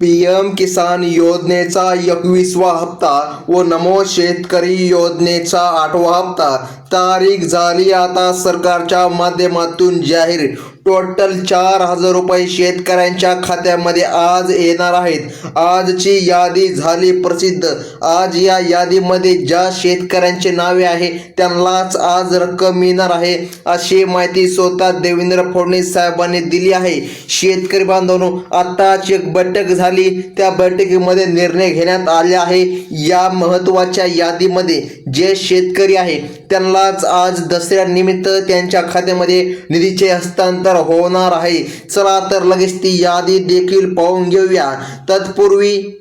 P M किसान योजनेचा एकवीसवा हप्ता व नमो शेतकरी योजनेचा आठवा हप्ता. तारीख झाली आता सरकारच्या माध्यमातून जाहीर. टोटल चार हजार रुपये शेतकऱ्यांच्या खात्यामध्ये आज येणार आहेत. आजची यादी झाली प्रसिद्ध. आज या यादीमध्ये ज्या शेतकऱ्यांचे नावे आहे त्यांनाच आज रक्कम मिळणार आहे अशी माहिती स्वतः देवेंद्र फडणवीस साहेबांनी दिली आहे. शेतकरी बांधवांनो आत्ताच एक बैठक झाली त्या बैठकीमध्ये निर्णय घेण्यात आले आहे. या महत्त्वाच्या यादीमध्ये जे शेतकरी आहे त्यांनाच आज दसऱ्यानिमित्त त्यांच्या खात्यामध्ये निधीचे सादर होणार आहे. चला तर लगेच ती यादी देखील पाहून घेऊया. तत्पूर्वी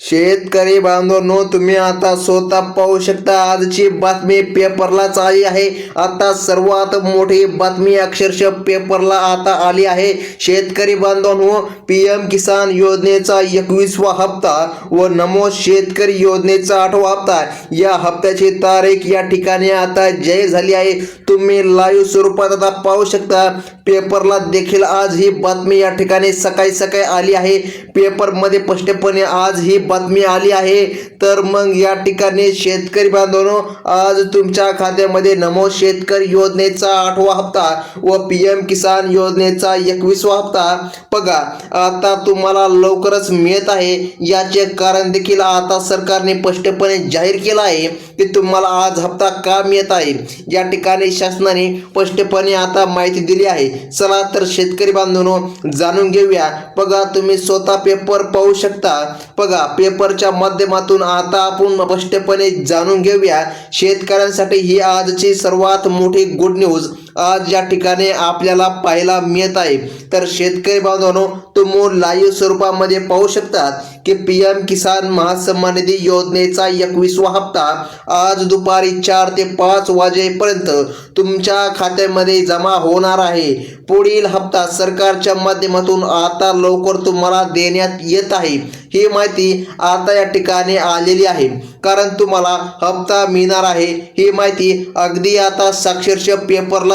शेतकरी बांधवांनो तुम्ही आता स्वतः पाहू शकता आजची बातमी पेपरलाच आली आहे. आता सर्वात मोठी बातमी अक्षरशः पेपरला आता आली आहे. शेतकरी बांधवांनो पी एम किसान योजनेचा एकवीसवा हप्ता व नमो शेतकरी योजनेचा आठवा हप्ता या हप्त्याची तारीख या ठिकाणी आता जाहीर झाली आहे. तुम्ही लाईव्ह स्वरूपात आता पाहू शकता पेपरला देखील आज ही बातमी या ठिकाणी सकाळी सकाळी आली आहे. पेपरमध्ये स्पष्टपणे आज ही बातमी आली आहे तर मग या ठिकाणी शेतकरी बांधवांनो आज तुमच्या खात्यामध्ये नमो शेतकरी योजनेचा आठवा हप्ता व पी एम किसान योजनेचा एकवीसवा हप्ता. बघा आता तुम्हाला लवकरच मिळत आहे. याचे कारण देखील आता सरकारने स्पष्टपणे जाहीर केलं आहे की तुम्हाला आज हप्ता का मिळत आहे? या ठिकाणी शासनाने स्पष्टपणे आता माहिती दिली आहे. चला तर शेतकरी बांधवांनो जाणून घेऊया. बघा तुम्ही स्वतः पेपर पाहू शकता. बघा पेपरच्या माध्यमातून आता आपण स्पष्टपणे जाणून घेऊया. शेतकऱ्यांसाठी ही आजची सर्वात मोठी गुड न्यूज आज या ठिकाणी आपल्याला पाहायला मिळत आहे. तर शेतकरी बांधवांनो तुम्ही लाईव्ह स्वरूपामध्ये पाहू शकतात की पी एम किसान महासन्मान निधी योजनेचा एकवीसवा हप्ता आज दुपारी चार ते पाच वाजेपर्यंत तुमच्या खात्यामध्ये जमा होणार आहे. पुढील हप्ता सरकारच्या माध्यमातून आता लवकर तुम्हाला देण्यात येत आहे. ही माहिती आता या ठिकाणी आलेली आहे. कारण तुम्हाला हप्ता मिळणार आहे. ही माहिती अगदी आता साक्षरशः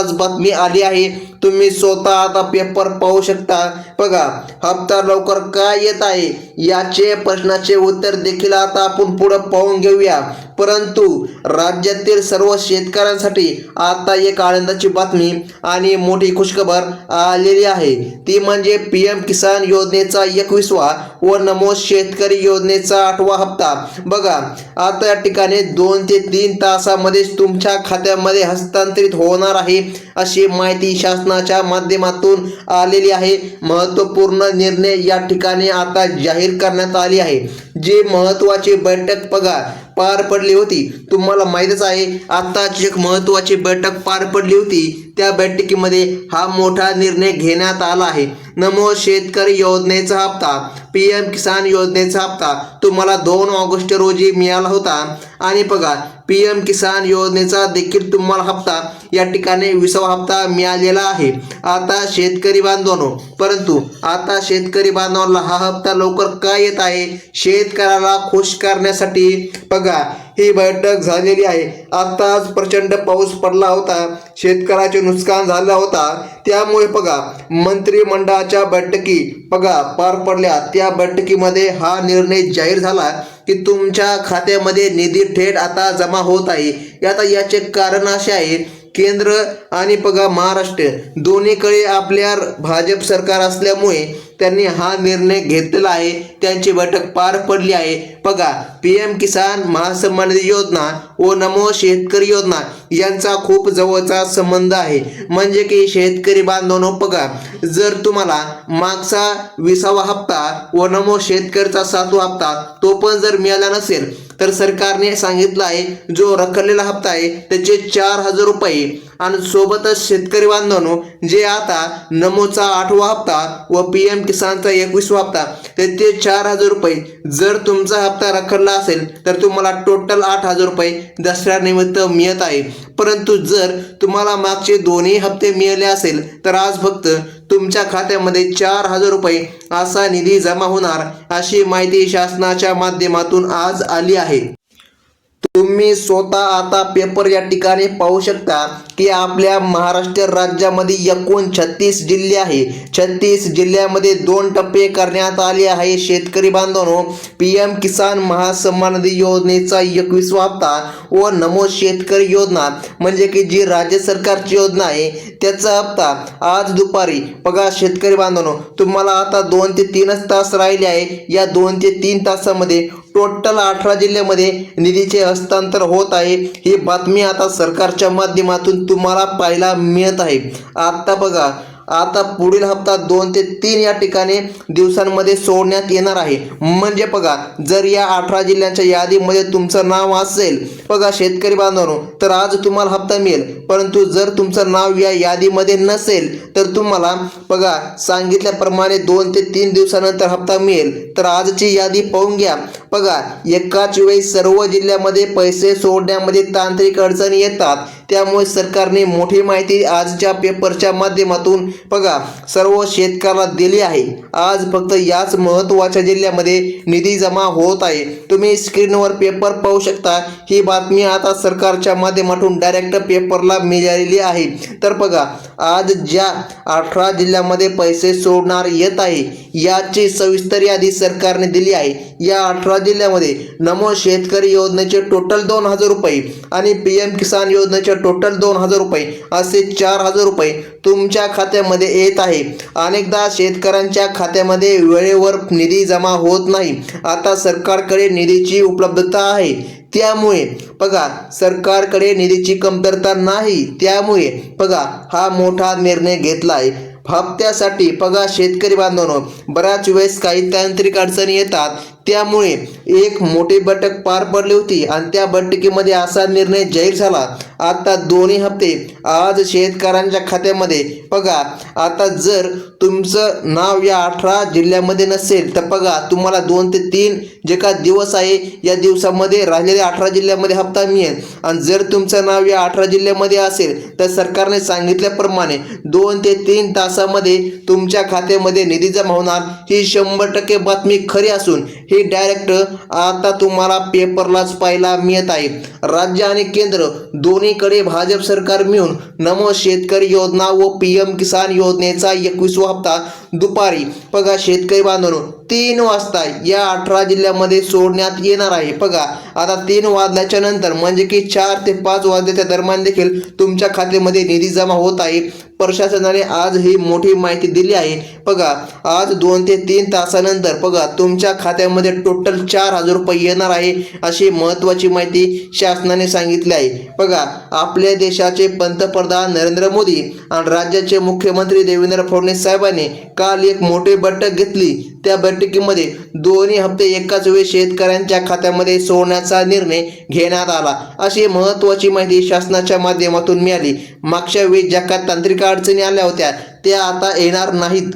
आज बातमी आली आहे. तुम्ही स्वतः आता पेपर पाहू शकता. बघा हप्ता लवकर काय येत आहे? याचे प्रश्नाचे उत्तर देखील आता आपण पुढे पाहून घेऊया. परंतु राज्यातील सर्व शेतकऱ्यांसाठी आता एक आनंदाची बातमी आणि मोठी खुशखबर आलेली आहे. ती म्हणजे पी एम किसान योजनेचा एकवीसवा व नमो शेतकरी योजनेचा आठवा हप्ता. बघा आता या ठिकाणी दोन ते तीन तासामध्येच तुमच्या खात्यामध्ये हस्तांतरित होणार आहे अशी माहिती शासनाच्या माध्यमातून आलेली आहे. महत्त्वपूर्ण निर्णय या ठिकाणी आता जाहीर करण्यात आली आहे. जे महत्त्वाची बैठक बघा पार पडली होती तुम्हाला माहीतच आहे आत्ताच एक महत्त्वाची बैठक पार पडली होती त्या बैठकीमध्ये हा मोठा निर्णय घेण्यात आला आहे. नमो शेतकरी योजनेचा हप्ता पी एम किसान योजनेचा हप्ता तुम्हाला दोन ऑगस्ट रोजी मिळाला होता. आणि बघा पी एम किसान योजनेचा देखील तुम्हाला हप्ता या ठिकाणी विसावा हप्ता मिळालेला आहे. आता शेतकरी बांधवांनो परंतु आता शेतकरी बांधवांना हा हप्ता लवकर का येत आहे? शेतकऱ्याला खुश करण्यासाठी बघा ही बैठक झालेली आहे. आताच प्रचंड पाऊस पडला होता शेतकऱ्याचे नुकसान झालं होता. त्यामुळे बघा मंत्रिमंडळाच्या बैठकी बघा पार पडल्या. त्या बैठकीमध्ये हा निर्णय जाहीर झाला की तुमच्या खात्यामध्ये निधी थेट आता जमा होत आहे. आता याचे कारण असे आहे केंद्र आणि बघा महाराष्ट्र दोन्हीकडे आपल्या भाजप सरकार असल्यामुळे त्यांनी हा निर्णय घेतलेला आहे. त्यांची बैठक पार पडली आहे. बघा पी एम किसान महासन्मान निधी योजना व नमो शेतकरी योजना यांचा खूप जवळचा संबंध आहे. म्हणजे की शेतकरी बांधवांनो बघा जर तुम्हाला मागचा विसावा हप्ता व नमो शेतकरीचा सातवा हप्ता तो पण जर मिळाला नसेल तर सरकारने सांगितलं आहे जो रखडलेला हप्ता आहे त्याचे चार हजार रुपये. आणि सोबतच शेतकरी बांधवांनो जे आता नमोचा आठवा हप्ता व पी एम किसानचा एकवीसवा हप्ता त्याचे चार हजार रुपये. जर तुमचा हप्ता रखडला असेल तर तुम्हाला टोटल आठ हजार रुपये दसऱ्यानिमित्त मिळत आहे. परंतु जर तुम्हाला मागचे दोन्ही हप्ते मिळाले असेल तर आज फक्त तुमच्या खात्यामध्ये चार हजार रुपये असा निधी जमा होणार अशी माहिती शासनाच्या माध्यमातून आज आली आहे. तुम्ही स्वतः आता पेपर या ठिकाणी पाहू शकता की आपल्या महाराष्ट्र राज्यामध्ये एकूण छत्तीस जिल्हे आहे. छत्तीस जिल्ह्यामध्ये दोन टप्पे करण्यात आले आहे. शेतकरी बांधवांनो पी एम किसान महासन्मान निधी योजनेचा एकवीसवा हप्ता व नमो शेतकरी योजना म्हणजे की जी राज्य सरकारची योजना आहे त्याचा हप्ता आज दुपारी. बघा शेतकरी बांधवांनो तुम्हाला आता दोन ते तीनच तास राहिले आहे. या दोन ते तीन तासामध्ये टोटल अठरा जिल्ह्यामध्ये निधीचे हस्तांतर होत आहे. ही बातमी आता सरकारच्या माध्यमातून तुम्हाला पाहायला मिळत आहे. आता बघा आता पुढील हप्ता दोन ते तीन या ठिकाणी दिवसांमध्ये सोडण्यात येणार आहे. म्हणजे बघा जर या अठरा जिल्ह्यांच्या यादीमध्ये तुमचं नाव असेल बघा शेतकरी बांधवांनो तर आज तुम्हाला हप्ता मिळेल. परंतु जर तुमचं नाव या यादीमध्ये नसेल तर तुम्हाला बघा सांगितल्याप्रमाणे दोन ते तीन दिवसानंतर हप्ता मिळेल. तर आजची यादी पाहून घ्या. बघा एकाच वेळी सर्व जिल्ह्यामध्ये पैसे सोडण्यामध्ये तांत्रिक अडचणी येतात. त्यामुळे सरकारने मोठी माहिती आजच्या पेपरच्या माध्यमातून बघा सर्व शेतकऱ्याला दिली आहे. आज फक्त याच महत्त्वाच्या जिल्ह्यामध्ये निधी जमा होत आहे. तुम्ही स्क्रीनवर पेपर पाहू शकता. ही बातमी आता सरकारच्या माध्यमातून डायरेक्ट पेपरला मिळालेली आहे. तर बघा आज ज्या अठरा जिल्ह्यामध्ये पैसे सोडणार येत आहे याची सविस्तर यादी सरकारने दिली आहे. या अठरा जिल्ह्यामध्ये नमो शेतकरी योजनेचे टोटल दोन हजार रुपये आणि पी एम किसान योजनेचे टोटल दोन हजार रुपये असे चार हजार रुपये तुमच्या खात्यामध्ये येत आहे. अनेकदा शेतकऱ्यांच्या खात्यामध्ये वेळेवर निधी जमा होत नाही. आता सरकारकडे निधीची उपलब्धता आहे. त्यामुळे बघा सरकारकडे निधीची कमतरता नाही. त्यामुळे बघा हा मोठा निर्णय घेतला आहे हप्त्यासाठी बघा शेतकरी बांधवांनो बऱ्याच वेळेस काही तांत्रिक अडचणी येतात. त्यामुळे एक मोठी बैठक पार पडली होती आणि त्या बैठकीमध्ये असा निर्णय जाहीर झाला. आता दोन्ही हप्ते आज शेतकऱ्यांच्या खात्यामध्ये. बघा आता जर तुमचं नाव या अठरा जिल्ह्यामध्ये नसेल तर बघा तुम्हाला दोन ते तीन जे का दिवस आहे या दिवसामध्ये राहिलेल्या अठरा जिल्ह्यामध्ये हप्ता मिळेल. आणि जर तुमचं नाव या अठरा जिल्ह्यामध्ये असेल तर सरकारने सांगितल्याप्रमाणे दोन ते तीन तासामध्ये तुमच्या खात्यामध्ये निधी जमा होणार. ही शंभर टक्के बातमी खरी असून हे डायरेक्ट आता तुम्हाला पेपरलाच पाहायला मिळत आहे. राज्य आणि केंद्र दोन्हीकडे भाजप सरकार मिळून नमो शेतकरी योजना व पी एम किसान योजनेचा एकवीसवा हप्ता दुपारी. बघा शेतकरी बांधवांनो तीन वाजता या अठरा जिल्ह्यामध्ये सोडण्यात येणार आहे. बघा आता तीन वाजल्याच्या नंतर म्हणजे की चार ते पाच वाजल्याच्या दरम्यान देखील तुमच्या खात्यामध्ये निधी जमा होत आहे. प्रशासनाने आज ही मोठी माहिती दिली आहे. बघा आज दोन ते तीन तासानंतर बघा तुमच्या खात्यामध्ये टोटल चार हजार रुपये येणार आहे अशी महत्त्वाची माहिती शासनाने सांगितली आहे. बघा आपल्या देशाचे पंतप्रधान नरेंद्र मोदी आणि राज्याचे मुख्यमंत्री देवेंद्र फडणवीस साहेबांनी काल एक मोठी बैठक घेतली. त्या बैठकीमध्ये दोन्ही हप्ते एकाच वेळी शेतकऱ्यांच्या खात्यामध्ये सोडण्याचा निर्णय घेण्यात आला. अशी महत्त्वाची माहिती शासनाच्या माध्यमातून मिळाली. मागच्या वेळी ज्या काही तांत्रिक अडचणी आल्या होत्या त्या आता येणार नाहीत.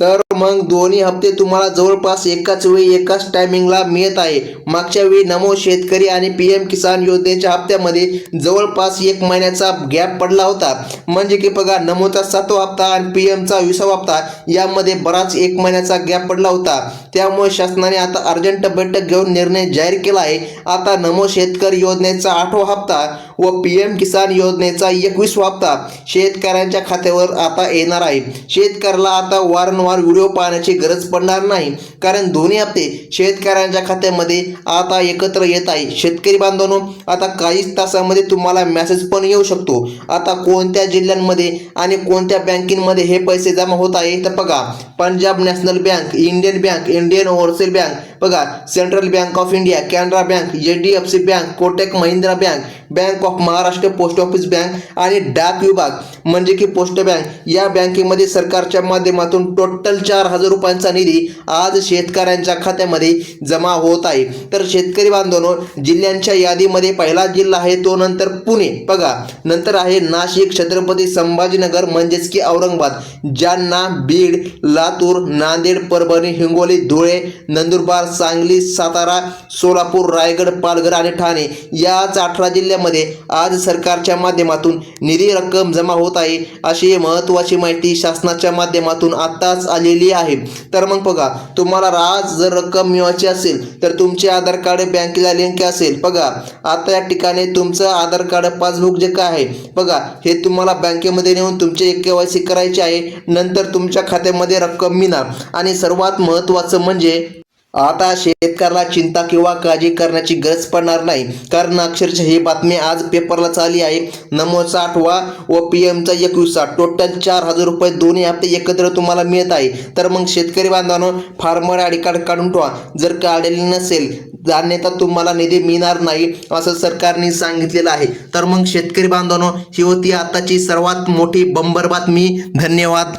तर मग दोन्ही हप्ते तुम्हाला जवळपास एकाच वेळी एकाच टायमिंगला मिळत आहे. मागच्या वेळी नमो शेतकरी आणि पी एम किसान योजनेच्या हप्त्यामध्ये जवळपास एक महिन्याचा गॅप पडला होता. म्हणजे की बघा नमोचा सातवा हप्ता आणि पी एमचा विसावा हप्ता यामध्ये बराच एक महिन्याचा गॅप पडला होता. त्यामुळे शासनाने आता अर्जंट बैठक घेऊन निर्णय जाहीर केला आहे. आता नमो शेतकरी योजनेचा आठवा हप्ता व पी एम किसान योजनेचा एकवीसवा हप्ता शेतकऱ्यांच्या खात्यावर आता येणार आहे. शेतकऱ्याला आता वारंवार व्हिडिओ पाहण्याची गरज पडणार नाही कारण दोन्ही हप्ते शेतकऱ्यांच्या खात्यामध्ये आता एकत्र येत आहे. शेतकरी बांधवांनो आता काहीच तासामध्ये तुम्हाला मेसेज पण येऊ शकतो. आता कोणत्या जिल्ह्यांमध्ये आणि कोणत्या बँकिंगमध्ये हे पैसे जमा होत आहे तर बघा Punjab national bank Indian bank Indian overseas bank बघा central bank of India Canara bank H D F C bank Kotak Mahindra bank bank of Maharashtra post office bank आणि डाक विभाग म्हणजे की पोस्ट बँक या बँकेमध्ये सरकारच्या माध्यमातून टोटल चार हजार रुपयांचा निधी आज शेतकऱ्यांच्या खात्यामध्ये जमा होत आहे. तर शेतकरी बांधवांनो जिल्ह्यांच्या यादीमध्ये पहिला जिल्हा आहे तो नंतर पुणे. बघा नंतर आहे नाशिक छत्रपती संभाजीनगर म्हणजेच की औरंगाबाद जालना बीड लातूर नांदेड परभणी हिंगोली धुळे नंदुरबार सांगली सातारा सोलापूर रायगड पालघर आणि ठाणे. याच अठरा जिल्ह्यामध्ये आज सरकारच्या माध्यमातून निधी रक्कम जमा होत आहे अशी महत्त्वाची माहिती शासनाच्या माध्यमातून आत्ताच आलेली आहे. तर मग बघा तुम्हाला आज जर रक्कम मिळवायची असेल तर तुमचे आधार कार्ड बँकेला लिंक असेल. बघा आता या ठिकाणी तुमचं आधार कार्ड पासबुक जे काय आहे बघा हे तुम्हाला बँकेमध्ये नेऊन तुमचे के वाय सी करायचे आहे. नंतर तुमच्या खात्यामध्ये रक्कम मिळणार. आणि सर्वात महत्त्वाचं म्हणजे आता शेतकऱ्याला चिंता किंवा काळजी करण्याची गरज पडणार नाही. कारण अक्षरशः ही बातमी आज पेपरला चालली आहे. नमोचा आठवा व पी एमचा एकविसा टोटल चार हजार रुपये दोन्ही हप्ते एकत्र तुम्हाला मिळत आहे. तर मग शेतकरी बांधवांनो फार्मर आय डी कार्ड काढून ठेवा. जर काढलेले नसेल जाण्याचा तुम्हाला निधी मिळणार नाही असं सरकारने सांगितलेलं आहे. तर मग शेतकरी बांधवांनो ही होती आताची सर्वात मोठी बंबर बातमी. धन्यवाद.